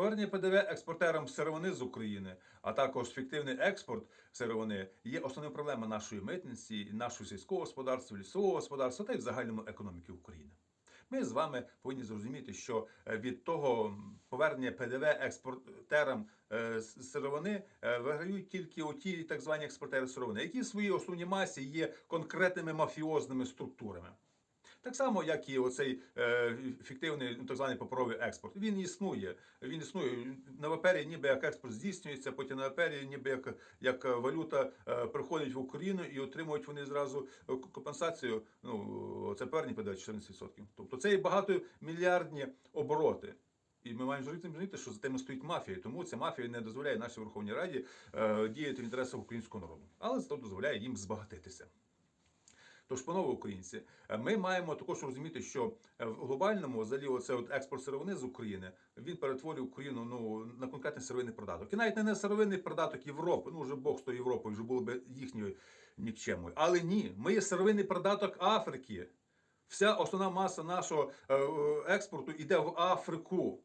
Повернення ПДВ експортерам сировини з України, а також фіктивний експорт сировини є основною проблемою нашої митниці, нашого сільського господарства, лісового господарства та й в загальному економіки України. Ми з вами повинні зрозуміти, що е, від того повернення ПДВ експортерам е, сировини е, виграють тільки оті так звані експортери сировини, які в своїй основній масі є конкретними мафіозними структурами. Так само, як і оцей е, фіктивний ну, так званий паперовий експорт. Він існує. Він існує на папері, ніби як експорт здійснюється, потім на папері, ніби як, як валюта е, приходить в Україну і отримують вони зразу компенсацію. Ну це певні ПДВ 14%. Тобто це є багатомільярдні обороти. І ми маємо розуміти, що за тим стоїть мафія. Тому ця мафія не дозволяє нашій Верховній Раді е, діяти в інтересах українського народу, але зато дозволяє їм збагатитися. Тож, панове українці, е, ми маємо також розуміти, що е, в глобальному взагалі оце от експорт сировини з України він перетворює Україну ну на конкретний сировинний продаток. І навіть не на сировинний продаток Європи, ну вже Бог з тою Європою, вже було б їхньою нікчемою. Але ні, ми є сировинний продаток Африки. Вся основна маса нашого е, експорту йде в Африку.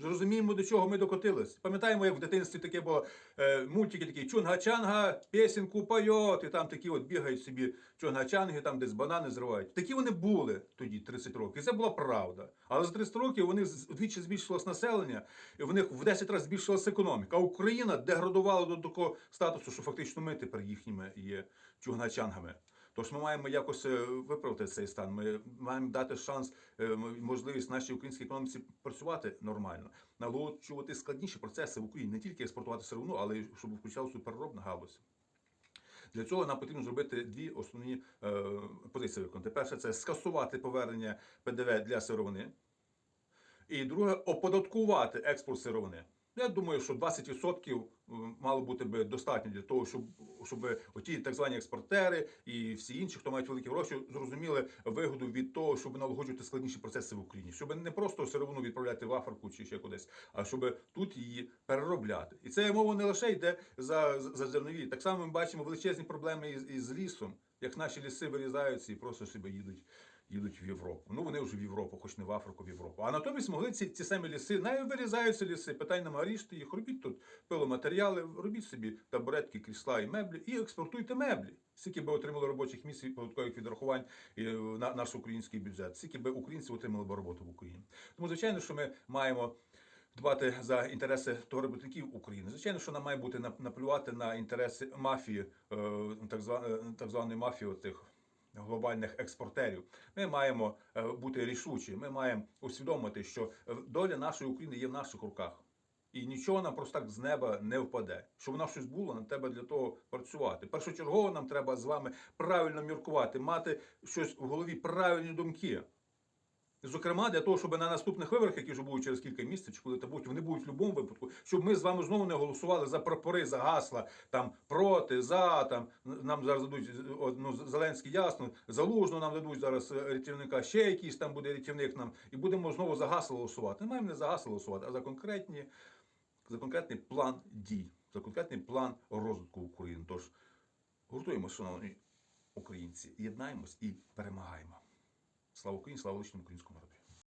Зрозуміємо, до чого ми докотились. Пам'ятаємо, як в дитинстві таке було е, мультики такі чунга-чанга, пісеньку пайот, і там такі от бігають собі чунга-чанги, там десь банани зривають. Такі вони були тоді, 30 років. І це була правда. Але за 30 років вони вдвічі збільшилось населення, і в них в 10 разів збільшилася економіка. А Україна деградувала до такого статусу, що фактично ми тепер їхніми є чугначангами. Тож ми маємо якось е, виправити цей стан. Ми маємо дати шанс, е, можливість нашій українській економіці працювати нормально, налагоджувати складніші процеси в Україні, не тільки експортувати сировину, але й щоб включалася переробна галузь. Для цього нам потрібно зробити дві основні е, позиції виконати. Перше це скасувати повернення ПДВ для сировини. І друге оподаткувати експорт сировини. Я думаю, що 20% мало бути би достатньо для того, щоб, щоб оті так звані експортери і всі інші, хто мають великі гроші, зрозуміли вигоду від того, щоб налагоджувати складніші процеси в Україні, щоб не просто сировину відправляти в Африку чи ще кудись, а щоб тут її переробляти. І це мова не лише йде за, за зернові. Так само ми бачимо величезні проблеми із, із лісом, як наші ліси вирізаються і просто собі їдуть їдуть в Європу. Ну вони вже в Європу, хоч не в Африку, в Європу. А натомість могли ці, ці самі ліси, навіть вирізаються ліси, питань нема, ріжте їх, робіть тут пиломатеріали, робіть собі табуретки, крісла і меблі і експортуйте меблі. Скільки би отримали робочих місць і податкових відрахувань і е, на наш український бюджет, скільки би українців отримали б роботу в Україні. Тому, звичайно, що ми маємо. Дбати за інтереси товаробутників України. Звичайно, що нам має бути нап- наплювати на інтереси мафії, е, так званої мафії тих глобальних експортерів. Ми маємо е, бути рішучі. Ми маємо усвідомити, що е, доля нашої України є в наших руках. І нічого нам просто так з неба не впаде. Щоб нам щось було, нам треба для того працювати. Першочергово нам треба з вами правильно міркувати, мати щось в голові, правильні думки. Зокрема, для того, щоб на наступних виборах, які вже будуть через кілька місяців, коли та будуть, вони будуть в будь-якому випадку, щоб ми з вами знову не голосували за прапори, за гасла, там проти, за там нам зараз дадуть о, ну, Зеленський ясно, залужно нам дадуть зараз е, рятівника, ще якийсь там буде рятівник нам, і будемо знову за гасла голосувати. Ми маємо не за гасла голосувати, а за конкретні, за конкретний план дій, за конкретний план розвитку України. Тож гуртуємося, шановні українці, єднаємось і перемагаємо. Слава Україні, слава личному українському народу.